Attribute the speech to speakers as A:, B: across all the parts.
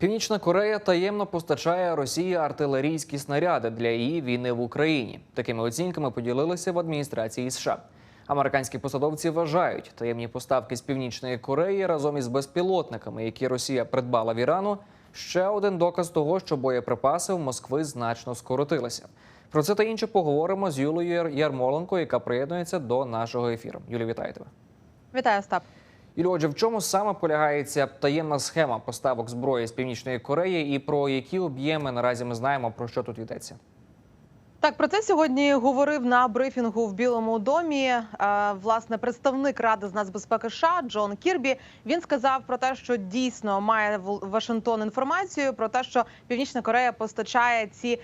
A: Північна Корея таємно постачає Росії артилерійські снаряди для її війни в Україні. Такими оцінками поділилися в адміністрації США. Американські посадовці вважають, таємні поставки з північної Кореї разом із безпілотниками, які Росія придбала в Ірану, ще один доказ того, що боєприпаси в Москви значно скоротилися. Про це та інше поговоримо з Юлією Ярмоленко, яка приєднується до нашого ефіру. Юлі, вітаю тебе.
B: Вітаю, Остап.
A: Юлі, отже, в чому саме полягається таємна схема поставок зброї з північної Кореї, і про які об'єми наразі ми знаємо про що тут йдеться?
B: Так, про це сьогодні говорив на брифінгу в Білому домі. е, Власне, представник Ради з нацбезпеки США Джон Кірбі. Він сказав про те, що дійсно має Вашингтон інформацію про те, що Північна Корея постачає ці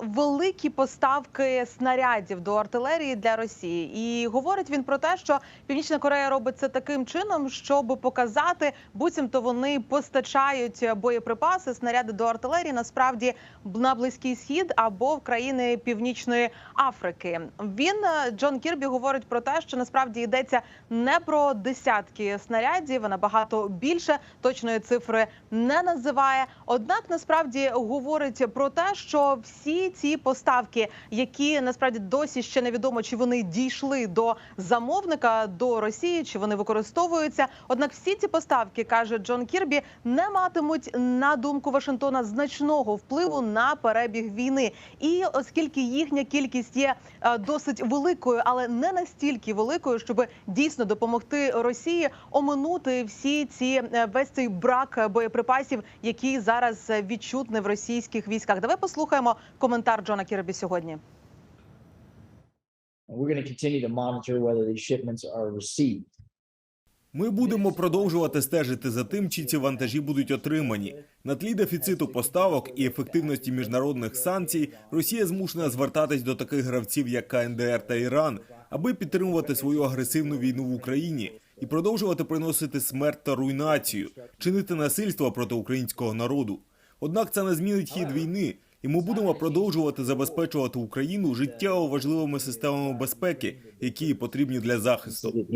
B: великі поставки снарядів до артилерії для Росії. І говорить він про те, що Північна Корея робить це таким чином, щоб показати, буцімто вони постачають боєприпаси, снаряди до артилерії насправді на близький схід або в країни Північної Африки. Він е, Джон Кірбі говорить про те, що насправді йдеться не про десятки снарядів, а набагато більше точної цифри не називає. Однак насправді говорить про те, що всі ці поставки, які насправді досі ще невідомо, чи вони дійшли до замовника до Росії, чи вони використовуються. Однак всі ці поставки каже Джон Кірбі не матимуть на думку Вашингтона значного впливу на перебіг війни. І оскільки їхня кількість є е, досить великою, але не настільки великою, щоб дійсно допомогти Росії оминути всі ці е, весь цей брак боєприпасів, який зараз відчутний в російських військах. Давай послухаємо коментар Джона Кірбі сьогодні.
C: We're going to continue to monitor whether these shipments are received.
D: Ми будемо продовжувати стежити за тим, чи ці вантажі будуть отримані. На тлі дефіциту поставок і ефективності міжнародних санкцій Росія змушена звертатись до таких гравців, як КНДР та Іран, аби підтримувати свою агресивну війну в Україні і продовжувати приносити смерть та руйнацію, чинити насильство проти українського народу. Однак це не змінить хід війни, і ми будемо продовжувати забезпечувати Україну життєво важливими системами безпеки, які потрібні для захисту.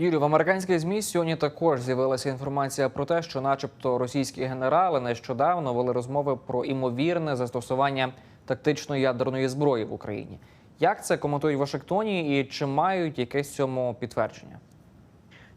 A: Юлію, в американських змі сьогодні також з'явилася інформація про те, що, начебто, російські генерали нещодавно вели розмови про імовірне застосування тактичної ядерної зброї в Україні. Як це коментують в Вашингтоні і чи мають якесь цьому підтвердження?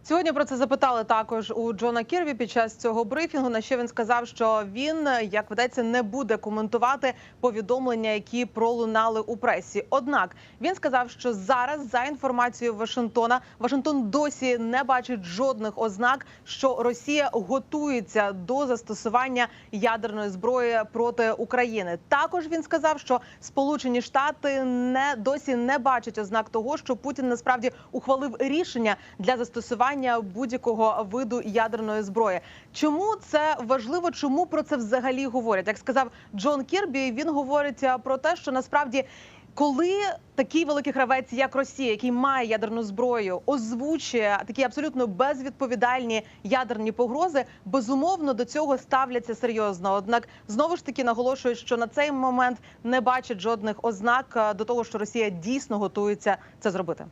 B: Сьогодні про це запитали також у Джона Кірві під час цього брифінгу. На що він сказав, що він, як ведеться, не буде коментувати повідомлення, які пролунали у пресі. Однак він сказав, що зараз, за інформацією Вашингтона, Вашингтон досі не бачить жодних ознак, що Росія готується до застосування ядерної зброї проти України. Також він сказав, що Сполучені Штати не досі не бачать ознак того, що Путін насправді ухвалив рішення для застосування будь-якого виду ядерної зброї. Чому це важливо? Чому про це взагалі говорять? Як сказав Джон Кірбі, він говорить е, про те, що насправді. Коли такий великий гравець, як Росія, який має ядерну зброю, озвучує такі абсолютно безвідповідальні ядерні погрози, безумовно до цього ставляться серйозно. Однак знову ж таки наголошують, що на цей момент не бачать жодних ознак е, до того, що Росія дійсно готується це зробити.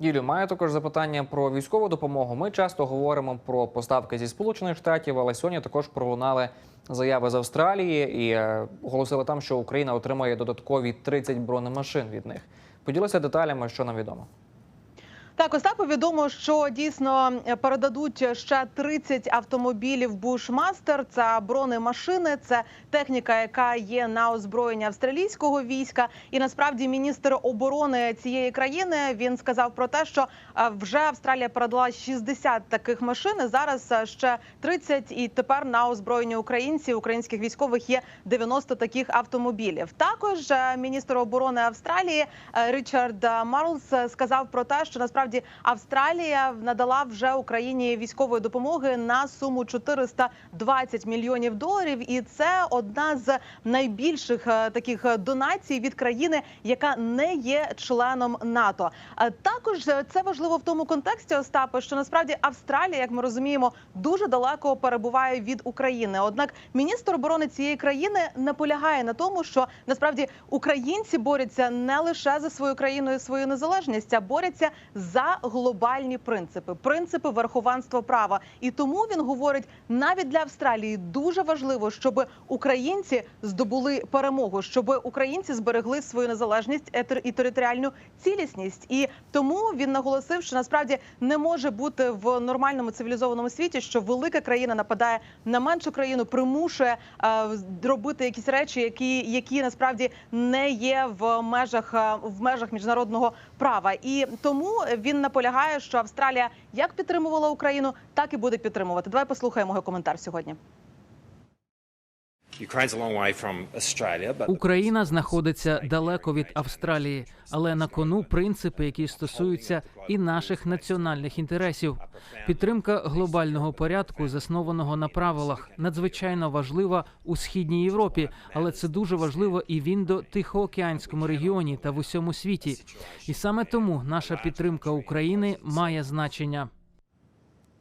A: Юлію, маю також запитання про військову допомогу. Ми часто говоримо про поставки зі Сполучених Штатів, але сьогодні також пролунали заяви з Австралії і е, оголосили там, що Україна отримає додаткові 30 бронемашин від них. Поділися деталями, що нам відомо.
B: Так, Остапу відомо, що дійсно передадуть ще 30 автомобілів Бушмастер. Це бронемашини, це техніка, яка є на озброєнні австралійського війська. І насправді міністр оборони цієї країни він сказав про те, що е, вже Австралія передала 60 таких машин. Зараз е, ще 30, і тепер на озброєнні українців, українських військових є 90 таких автомобілів. Також е, міністр оборони Австралії е, Річард Марлс е, сказав про те, що насправді Австралія надала вже Україні військової допомоги на суму 420 мільйонів доларів, і це одна з найбільших е, таких е, донацій від країни, яка не є членом НАТО. Е, Також це важливо в тому контексті, Остапе, що насправді Австралія, як ми розуміємо, дуже далеко перебуває від України. Однак міністр оборони цієї країни наполягає на тому, що насправді українці борються не лише за свою країну і свою незалежність, а борються за за глобальні принципи, принципи верховенства права. І тому він говорить, навіть для Австралії дуже важливо, щоб українці здобули перемогу, щоб українці зберегли свою незалежність і територіальну цілісність. І тому він наголосив, що насправді не може бути в нормальному цивілізованому світі, що велика країна нападає на меншу країну, примушує е, робити якісь речі, які, які насправді не є в межах е, в межах міжнародного права. І тому він наполягає, що Австралія як підтримувала Україну, так і буде підтримувати. Давай послухаємо його коментар сьогодні.
E: Україна знаходиться далеко від Австралії, але на кону принципи, які стосуються і наших національних інтересів. Підтримка глобального порядку, заснованого на правилах, надзвичайно важлива у східній Європі, але це дуже важливо і в індо-тихоокеанському регіоні та в усьому світі. І саме тому наша підтримка України має значення.